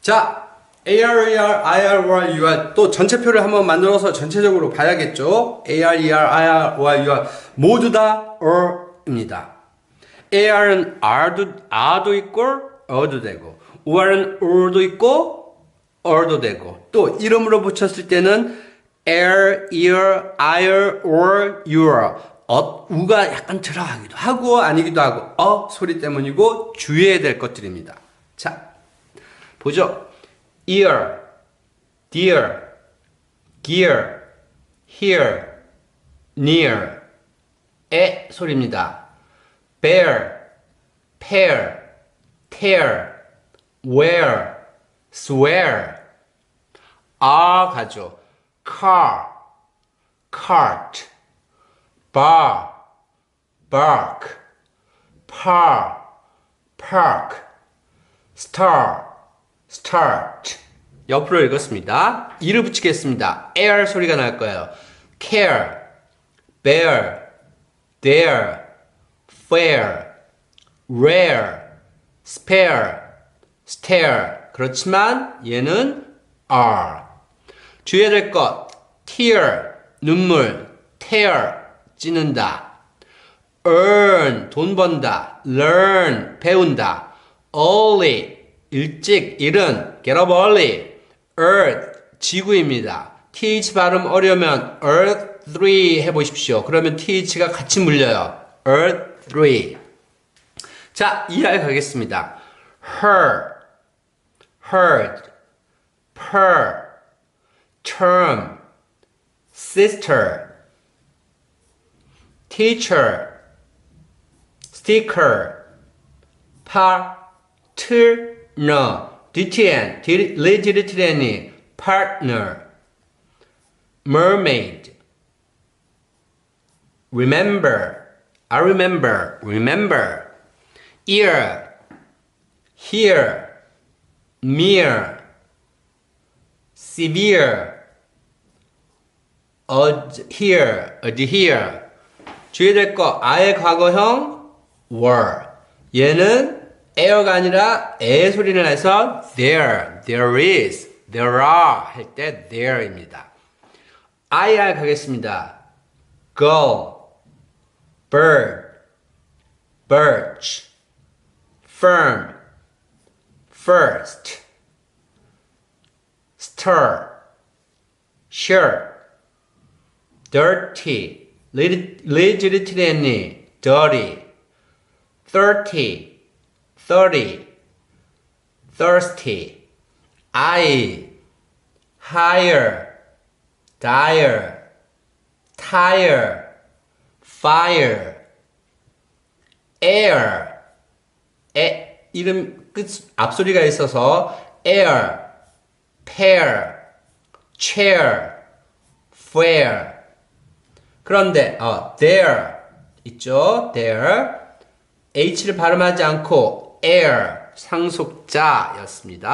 자, AR, ER, IR, OR, UR 또 전체표를 한번 만들어서 전체적으로 봐야겠죠. AR, ER, IR, OR, UR 모두 다 or입니다. AR은 R도, R도 있고 어도 되고 OR은 OR도 있고 or도 되고 또 이름으로 붙였을 때는 air, ear, IR, or, UR 어, 우가 약간 들어가기도 하고 아니기도 하고 어 소리 때문이고 주의해야 될 것들입니다. 자, 보죠. ear, dear, gear, here, near 의 소리입니다. bear, pair, tear, wear, swear 아 가죠. car, cart, bar, bark, par, park, star, start. 옆으로 읽었습니다. 이를 붙이겠습니다. air 소리가 날 거예요. care, bear, dare, fair, rare, spare, stare. 그렇지만 얘는 are. 주의해야 될 것. tear, 눈물, tear, 찌는다. earn, 돈 번다. learn, 배운다. early, 일찍, 이른, get up early. earth, 지구입니다. th 발음 어려면 earth 3 해보십시오. 그러면 th가 같이 물려요. earth 3. 자, 이해 가겠습니다. her, heard, per, term, sister, teacher, sticker, partner, DTN, legitimately, partner, mermaid, remember, I remember, remember, ear, hear, mere, severe, adhere, adhere. 주의될 거, 아의 과거형 were. 얘는 air가 아니라 에 소리를 내서 there, there is, there are 할 때 there입니다. IR 가겠습니다. go, bird, birch, firm, first, stir, shirt, dirty, legitimately, dirty, thirty, thirty, thirsty, I, higher, dire, tire, fire, air, 에, 이름 끝 앞소리가 있어서 air, pair, chair, fair. 그런데 어, there 있죠? there h를 발음하지 않고 air 상속자였습니다.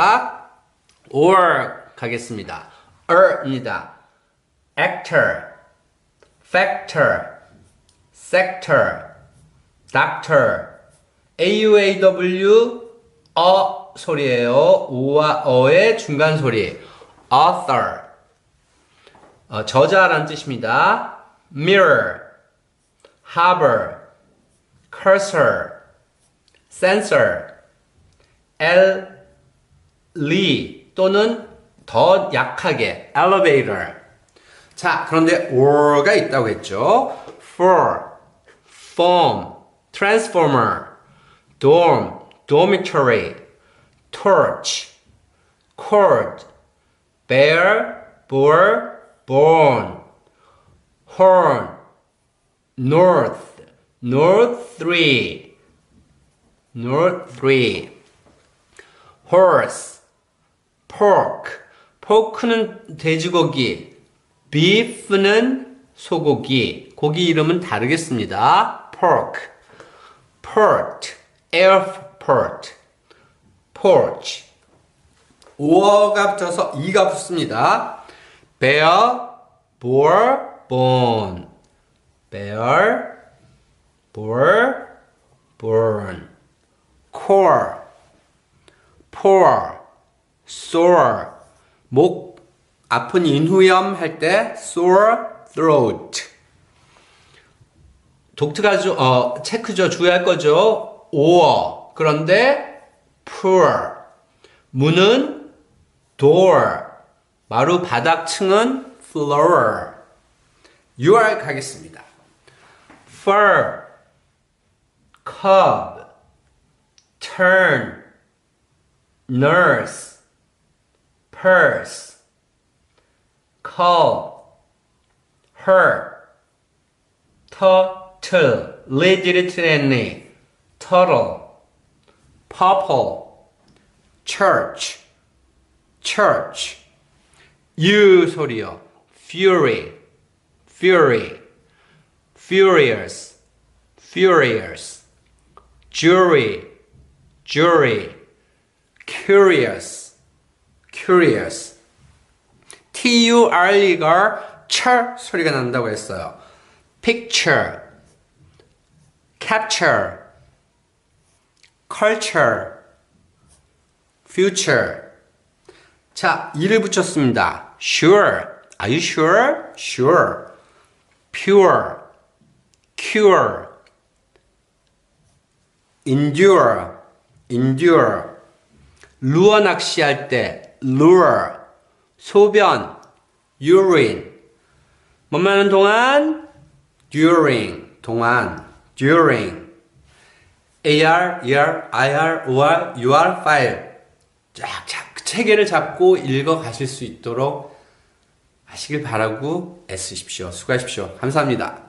or 가겠습니다. er입니다. actor, factor, sector, doctor, auaw 어 소리예요. 오와 어의 중간 소리. author 어, 저자라는 뜻입니다. mirror, harbor, cursor, sensor, L, 리 또는 더 약하게 elevator. 자, 그런데 or가 있다고 했죠. for, form, transformer, dorm, dormitory, torch, cord, bear, bore, born, horn, north, north three, north three, horse, pork, pork는 돼지고기, beef는 소고기, 고기 이름은 다르겠습니다. pork, port, airport, porch. 5어가 붙어서 2가 붙습니다. bear, bore, bone. bear, bore, born. Core, pour, sore. 목 아픈 인후염 할 때 sore throat. 주, 어, 체크죠. 주의할 거죠. or. 그런데 poor. 문은 door. 마루 바닥층은 floor. 6월 가겠습니다. fur, cub, turn, nurse, purse, call, her, turtle, legitimately, turtle, purple, church, church, U 소리요. fury, fury, furious, furious, jury, jury, curious, curious. T-U-R-E가 철 소리가 난다고 했어요. picture, capture, culture, future. 자, 이를 붙였습니다. sure. Are you sure? Sure. pure, cure, endure, endure. 루어 낚시할 때 lure, 소변, urine. 하는 동안 during, 동안, during. AR, ER, IR, OR, UR 파일. 쫙, 쫙, 그 체계를 잡고 읽어 가실 수 있도록 하시길 바라고 애쓰십시오. 수고하십시오. 감사합니다.